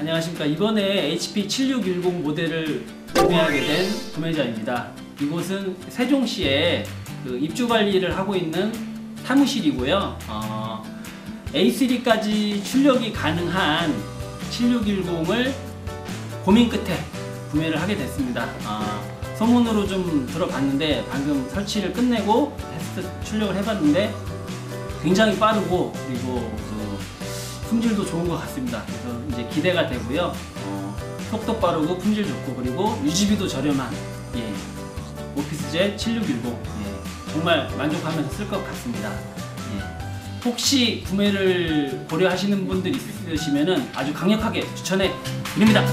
안녕하십니까. 이번에 HP 7610 모델을 구매하게 된 구매자입니다. 이곳은 세종시에 그 입주 관리를 하고 있는 사무실이고요. 어, A3까지 출력이 가능한 7610을 고민 끝에 구매를 하게 됐습니다. 아, 소문으로 좀 들어봤는데 방금 설치를 끝내고 테스트 출력을 해봤는데 굉장히 빠르고 그리고 그 품질도 좋은 것 같습니다. 그래서 이제 기대가 되고요. 어, 속도 빠르고 품질 좋고 그리고 유지비도 저렴한 예, 오피스젯 7610 예, 정말 만족하면서 쓸 것 같습니다. 예. 혹시 구매를 고려하시는 분들 있으시면은 아주 강력하게 추천해 드립니다.